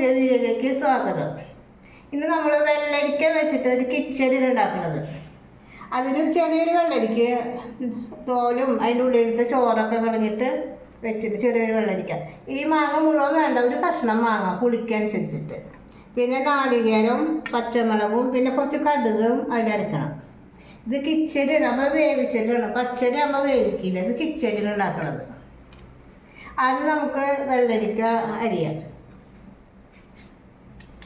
പുതിയ വീഡിയോയിലേക്ക് സ്വാഗതം. ഇന്ന് നമ്മൾ വെള്ളരിക്ക വെച്ചിട്ട് ഒരു കിച്ചടിയാണ് ഉണ്ടാക്കുന്നത്. അതിനൊരു ചെറിയൊരു വെള്ളരിക്ക തോലും അതിന്റെ ഉള്ളിലത്തെ ചോറൊക്കെ കളഞ്ഞിട്ട് വെച്ചിട്ട് ചെറിയൊരു വെള്ളരിക്ക. ഈ മാങ്ങ മുഴുവൻ വേണ്ട ഒരു കഷ്ണം മാങ്ങ പുളിക്കനുസരിച്ചിട്ട് പിന്നെ നാളികേരം പച്ചമുളകും പിന്നെ കുറച്ച് കടുകും അതിലരക്കണം ഇത് കിച്ചടിയാണ് നമ്മൾ വേവിച്ചിട്ടാണ് പച്ചടി നമ്മൾ വേവിക്കില്ല. ഇത് കിച്ചടിയിൽ ഉണ്ടാക്കണത്. അത് നമുക്ക് വെള്ളരിക്ക അരിയാം.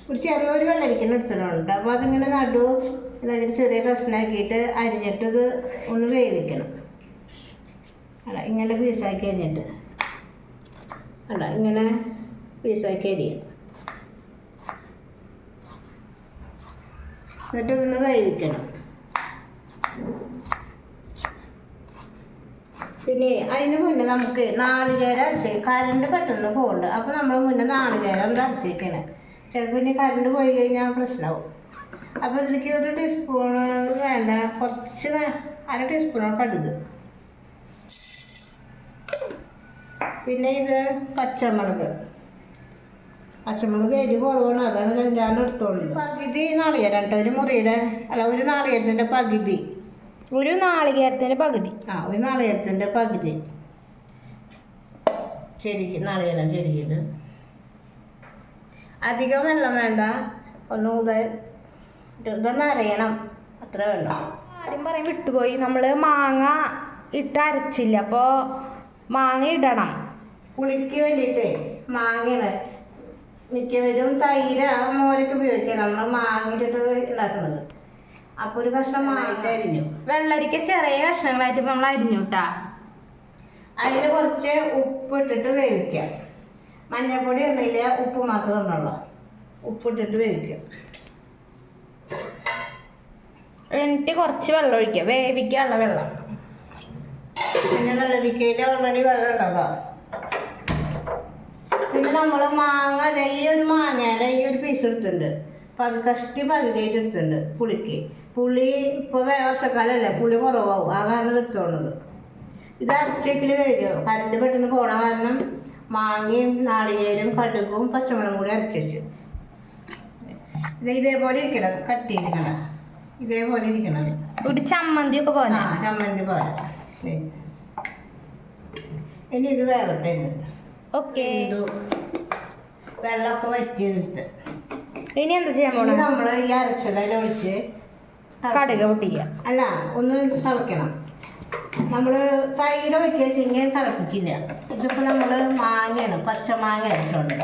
ഒരു ചെറിയൊരു വെള്ളരിക്കണ എടുത്തിട്ടുണ്ട്. അപ്പോൾ അതിങ്ങനെ നടു അതായത് ചെറിയ കഷ്ണാക്കിയിട്ട് അരിഞ്ഞിട്ടത് ഒന്ന് വേവിക്കണം. അല്ല ഇങ്ങനെ പീസാക്കി അരിഞ്ഞിട്ട്. അല്ല ഇങ്ങനെ പീസാക്കി അരിയാം. എന്നിട്ട് ഇതൊന്ന് വേവിക്കണം. പിന്നെ അതിന് മുന്നേ നമുക്ക് നാളികേരം അരച്ച് കറണ്ട് പെട്ടെന്ന് പോകുന്നുണ്ട് അപ്പോൾ നമ്മൾ മുന്നേ നാളികേരം ഒന്ന് അരച്ച് വെക്കണം ചിലപ്പോൾ ഇനി കറണ്ട് പോയി കഴിഞ്ഞാൽ പ്രശ്നമാവും അപ്പോൾ ഇതിലേക്ക് ഒരു ടീസ്പൂൺ വേണ്ട കുറച്ച് അര ടീസ്പൂൺ കടുക്. പിന്നെ ഇത് പച്ചമുളക്. പച്ചമുളക് എരി കുറവാണ് അതാണ് രണ്ടാമത് എടുത്തോളൂ പകുതി നാളികേരം കേട്ടോ ഒരു മുറിയുടെ അല്ല ഒരു നാളികേരത്തിന്റെ പകുതി. ഒരു നാളികേരത്തിന്റെ പകുതി. ആ ഒരു നാളികേരത്തിന്റെ പകുതി. ചെരുകി നാളികേരം ചെരുകിയത്. അധികം വെള്ളം വേണ്ട. ഒന്നുകൂടെ ഇതൊന്ന് അരയണം. അത്ര വേണ്ട ആദ്യം പറയും വിട്ടുപോയി. നമ്മൾ മാങ്ങ ഇട്ട് അരച്ചില്ല. അപ്പോൾ മാങ്ങ ഇടണം. പുളിക്ക് വേണ്ടിയിട്ട് മാങ്ങയാണ്. മിക്കവരും തൈര മോരൊക്കെ ഉപയോഗിക്കാം നമ്മൾ മാങ്ങ ഇട്ടിട്ട് ഉണ്ടാക്കുന്നത്. അപ്പോൾ ഒരു കഷ്ണം മാങ്ങ അരിഞ്ഞു. വെള്ളരിക്ക ചെറിയ കഷ്ണങ്ങളായിട്ട് നമ്മൾ അരിഞ്ഞു കേട്ടാ അതിൽ കുറച്ച് ഉപ്പ് ഇട്ടിട്ട് വേവിക്കാം. മഞ്ഞൾപ്പൊടി ഒന്നുമില്ല ഉപ്പ് മാത്രമേ ഉണ്ടുള്ളൂ ഉപ്പിട്ടിട്ട് വേവിക്കും. എന്നിട്ട് കുറച്ച് വെള്ളം ഒഴിക്കുക. വേവിക്കാനുള്ള വെള്ളം. പിന്നെ വെള്ളരിക്കയിൽ ഓൾറെഡി വെള്ളം ഉണ്ടാവുക പിന്നെ നമ്മൾ മാങ്ങ ഈ ഒരു മാങ്ങയുടെ ഈ ഒരു പീസ് എടുത്തിട്ടുണ്ട്. പകു കഷ്ടി പകുതിയായിട്ട് എടുത്തിട്ടുണ്ട് പുളിക്ക്. പുളി ഇപ്പോൾ വർഷക്കാലമല്ലേ പുളി കുറവാകും ആ കാരണം എടുത്തോണത് ഇത് അരച്ചേക്കിൽ കഴിഞ്ഞു? കറണ്ട് പെട്ടെന്ന് പോണ കാരണം മാങ്ങയും നാളികേരും കടുകും പച്ചമുളകും കൂടി അരച്ചു വെച്ചു. ഇത് ഇതേപോലെ ഇരിക്കണം കട്ടിയിരിക്കണം ഇതേപോലെ ഇരിക്കണം. ഒരു ചമ്മന്തി ഒക്കെ പോലെ. ആ ചമ്മന്തി പോലെ. ഇനി ഇത് വേവട്ടെ ഓക്കെ. വെള്ളമൊക്കെ വെള്ളമൊക്കെ നിന്നിട്ട് ഇനി എന്താ ചെയ്യാൻ നമ്മൾ ഈ തിള- കടുക് പൊട്ടിക്കുക. അല്ല ഒന്ന് തിളയ്ക്കണം നമ്മൾ തൈര് ഒഴിക്കുക ഇങ്ങനെ തിളപ്പിക്കില്ല ഇതിപ്പോൾ നമ്മൾ മാങ്ങയാണ് പച്ചമാങ്ങ അരച്ചുകൊണ്ട്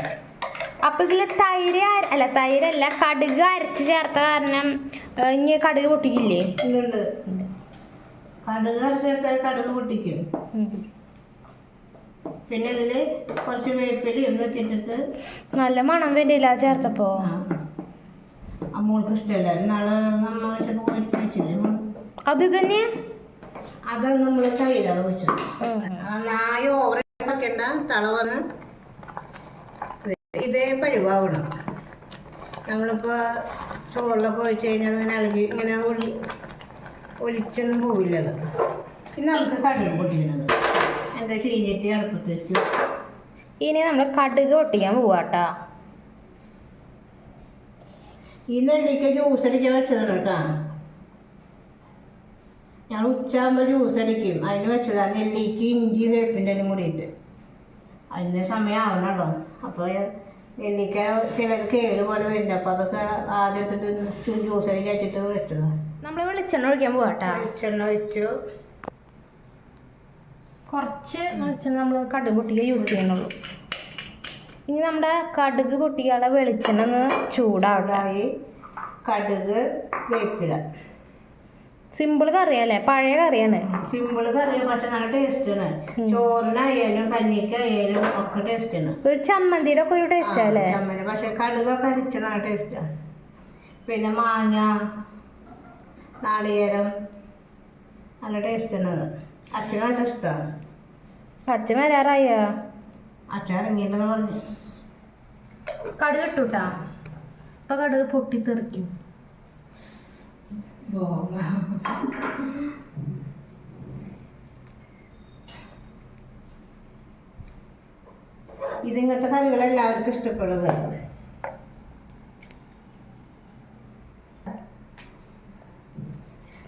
അപ്പൊ ഇതിൽ തൈര് അല്ല തൈരല്ല കടുക് അരച്ച് ചേർത്ത കാരണം ഇനി കടുക് പൊട്ടിക്കില്ലേ? കടുക് അരച്ചേർത്ത് കടുക് പൊട്ടിക്കും. പിന്നെ ഇതിൽ കുറച്ച് വേപ്പില എന്നൊക്കെ ഇട്ടിട്ട് നല്ല മണം വരില്ല ചേർത്തപ്പോ? അമ്മോൾക്ക് ഇഷ്ടമല്ല നമ്മൾ അത് തന്നെ അത് നമ്മൾ തൈരാണ് വെച്ചത് നായ ഓവർ വെക്കണ്ട തളവന്ന് ഇതേ പരിവാവണം. നമ്മളിപ്പോ ചോറിലൊക്കെ ഒഴിച്ച് കഴിഞ്ഞാൽ ഇങ്ങനെ അലകി ഇങ്ങനെ ഒലിച്ചൊന്നും പോവില്ലത് പിന്നെ നമുക്ക് കടുക് പൊട്ടിക്കുന്നത്. എന്താ ചീഞ്ഞിട്ട് അടുപ്പത്ത് വെച്ചു. ഇനി നമ്മൾ കടുക് പൊട്ടിക്കാൻ പോവാട്ടാ. ഈ നെല്ലിക്ക ജ്യൂസ് അടിക്കാൻ വെച്ചതാണ് കേട്ടോ. ഞാൻ ഉച്ചയാകുമ്പോൾ ജ്യൂസ് അടിക്കും. അതിന് വെച്ചതാണ് നെല്ലിക്ക് ഇഞ്ചി വേപ്പിന്റെ എല്ലാം കൂടിയിട്ട് അതിന് സമയം ആവണല്ലോ. അപ്പോൾ നെല്ലിക്ക ചിലത് കേട് പോലെ വരുന്നുണ്ട്. അപ്പോൾ അതൊക്കെ ആദ്യമായിട്ട് ജ്യൂസ് അടിക്കി വെച്ചിട്ട് വെച്ചതാണ്. നമ്മൾ വെളിച്ചെണ്ണ ഒഴിക്കാൻ പോകട്ടെ വെളിച്ചെണ്ണ ഒഴിച്ചു. കുറച്ച് വെളിച്ചെണ്ണ നമ്മൾ കടുക് പൊട്ടിക്കുക യൂസ് ചെയ്യണുള്ളൂ ഇനി നമ്മുടെ കടുക് പൊട്ടിക്കാനുള്ള വെളിച്ചെണ്ണ ഒന്ന് ചൂടാവട്ടെ. കടുക് വേപ്പില. സിമ്പിൾ കറിയല്ലേ? പഴയ കറിയാണ്. സിമ്പിൾ കറി പക്ഷെ നല്ല ടേസ്റ്റാണ് ചോറിനായാലും കഞ്ഞിക്കായാലും ഒക്കെ ടേസ്റ്റാണ് ഒരു ചമ്മന്തിയുടെ ഒക്കെ ഒരു ടേസ്റ്റ് അല്ലേ? ചമ്മന്തി. പക്ഷെ കടുകൊക്കെ അരിച്ച നല്ല ടേസ്റ്റാണ് പിന്നെ മാങ്ങ നാളികേരം നല്ല ടേസ്റ്റാണ് അത്. അച്ഛന് നല്ല ഇഷ്ടമാണ് അച്ഛൻ വരാറായ? അച്ഛൻ ഇറങ്ങിയിട്ടെന്ന് പറഞ്ഞു. കടുക് ഇട്ടുട്ടാ. ഇപ്പൊ കടുക് പൊട്ടി ഇതിങ്ങനത്തെ കറികൾ എല്ലാവർക്കും ഇഷ്ടപ്പെടുന്നതാണ്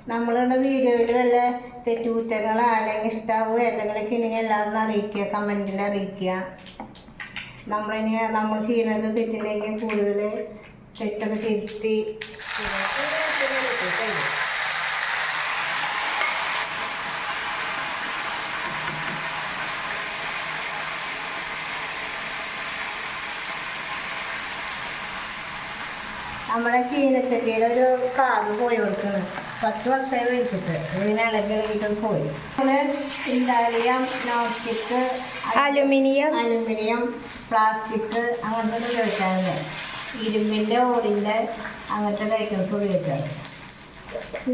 നമ്മളുടെ വീഡിയോയിൽ വല്ല തെറ്റുകുറ്റങ്ങൾ ആരെങ്കിലും ഇഷ്ടാവുക എന്തെങ്കിലുമൊക്കെ ഇനി എല്ലാവരും അറിയിക്കുക കമന്റിൽ അറിയിക്കുക. നമ്മളിനി നമ്മൾ ചെയ്യുന്നത് തെറ്റിനെങ്കിൽ കൂടുതൽ തെറ്റൊക്കെ തിരുത്തി നമ്മുടെ ചീനച്ചട്ടിയുടെ ഒരു കാത് പോയി കൊടുക്കുന്നു പത്ത് വർഷമായി വെച്ചിട്ട്. ഇങ്ങനെ ഇളകി പോയി. നമ്മൾ ഇണ്ടാലിയം non stick aluminium. Aluminium plastic അങ്ങനത്തെ ഉപയോഗിക്കാറുണ്ട്. ഇരുമ്പിന്റെ ഓടിന്റെ അങ്ങനത്തെ ഐറ്റംസ് ഉപയോഗിക്കാറ്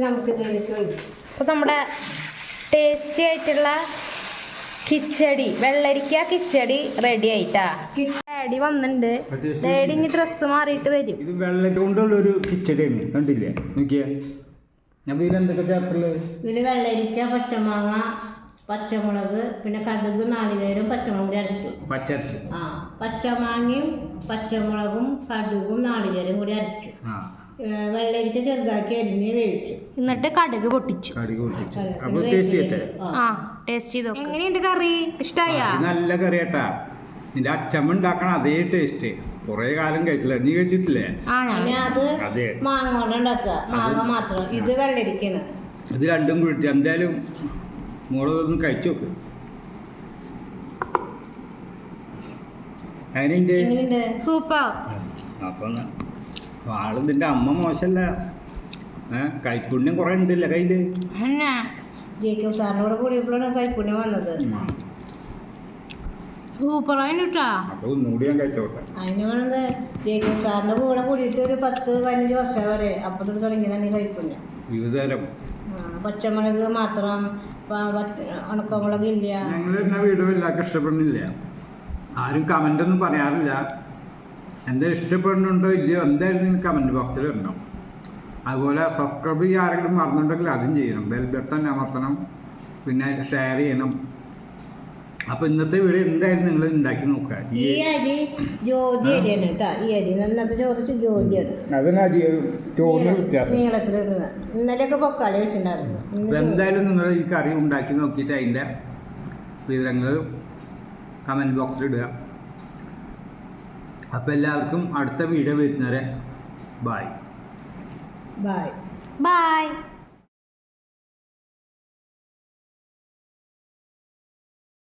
നമുക്ക് ഇതിലേക്ക് ഒഴിക്കും. അപ്പോൾ നമ്മുടെ ടേസ്റ്റി ആയിട്ടുള്ള കിച്ചടി വെള്ളരിക്ക കിച്ചടി റെഡി ആയിട്ടാ. ഡാഡി വന്നിട്ടുണ്ട് ഡാഡി ഇനി ഡ്രസ്സ് മാറിയിട്ട് വരും. ഇത് വെള്ളരിക്ക കൊണ്ടുള്ള ഒരു കിച്ചടിയാണ് കണ്ടില്ലേ? നോക്കിയേ. ഞാൻ ഇതിൽ എന്തൊക്കെ ചേർത്തുള്ളത് ഇതിൽ വെള്ളരിക്ക പച്ചമാങ്ങ പച്ചമുളക് പിന്നെ കടുക് നാളികേരം പച്ചമുളകും അരച്ചു. പച്ചരച്ചു ആ പച്ചമാങ്ങയും പച്ചമുളകും കടുകും നാളികേരം കൂടി അരച്ചു. വെള്ളരിക്ക ചെറുതാക്കി അരിഞ്ഞ് വേവിച്ചു. എന്നിട്ട് കടുക് പൊട്ടിച്ചു. കടുക് പൊട്ടിച്ച്. ടേസ്റ്റ്. ചെയ്യട്ടെ? ആ. ടേസ്റ്റ് ചെയ്തോ എങ്ങനെയുണ്ട് കറി? ഇഷ്ടായ? നല്ല കറി കേട്ടാ നിന്റെ അച്ചമ്മ ഉണ്ടാക്കണ അതേ ടേസ്റ്റ് കുറേ കാലം കഴിച്ചില്ല? നീ കഴിച്ചിട്ടില്ലേ? ആ ഞാൻ അത് അതെ. മാങ്ങ കൊണ്ട് ഉണ്ടാക്കുക. മാങ്ങ മാത്രം. ഇത് വെള്ളരിക്കണം ഇത് രണ്ടും കൂടി എന്തായാലും മോൾ ഒന്ന് കഴിച്ചു നോക്ക്. അതിനുണ്ട് സൂപ്പർ. അപ്പം ആൾ നിന്റെ അമ്മ മോശല്ല. കൈപ്പുണ്യം കൊറേ ഉണ്ടല്ലേ കയ്യിൽ? കൂടെ കൂടിയപ്പോഴാണ് കൈപ്പുണ്യം വന്നത്. ഒന്നുകൂടി ഞാൻ കഴിച്ചോട്ടെ. അതിന് വേണത് ജേക്കബ് സാറിന്റെ കൂടെ കൂടിയിട്ട് ഒരു പത്ത് പതിനഞ്ച് വർഷം വരെ അപ്പോൾ തുടങ്ങിയതാണ് ഈ കൈപ്പുണ്യം. വിവിധതരം. പച്ചമുളക് മാത്രം ഉണക്കമുളക് ഇല്ല. ഞങ്ങൾ വീഡിയോ എല്ലാവർക്കും ഇഷ്ടപ്പെടുന്നില്ല. ആരും കമന്റ് ഒന്നും പറയാറില്ല. എന്താ ഇഷ്ടപ്പെടുന്നുണ്ടോ ഇല്ലയോ എന്തായാലും നിങ്ങൾ കമന്റ് ബോക്സിൽ ഇടണം. അതുപോലെ സബ്സ്ക്രൈബ് ചെയ്യാൻ ആരെങ്കിലും മറന്നുണ്ടെങ്കിൽ അതും ചെയ്യണം. ബെൽ ബട്ടൺ അമർത്തണം. പിന്നെ ഷെയർ ചെയ്യണം. അപ്പൊ ഇന്നത്തെ വീഡിയോ എന്തായാലും നിങ്ങൾ ഉണ്ടാക്കി നോക്കുക. ഈ അരി ജ്യോതി അരിയാണ് കേട്ടോ. ഈ അരി ചോദിച്ച് അതിന് നീളത്തിലിടുന്നത് ഇന്നലെയൊക്കെ പൊക്കാളി വെച്ചിട്ടുണ്ടായിരുന്നു. അപ്പോൾ എന്തായാലും നിങ്ങൾ ഈ കറി ഉണ്ടാക്കി നോക്കിയിട്ട് അതിന്റെ വിവരങ്ങൾ കമന്റ് ബോക്സിൽ ഇടുക. അപ്പോൾ എല്ലാവർക്കും അടുത്ത വീഡിയോ വരുന്നവരെ ബായ് ബൈ ബൈ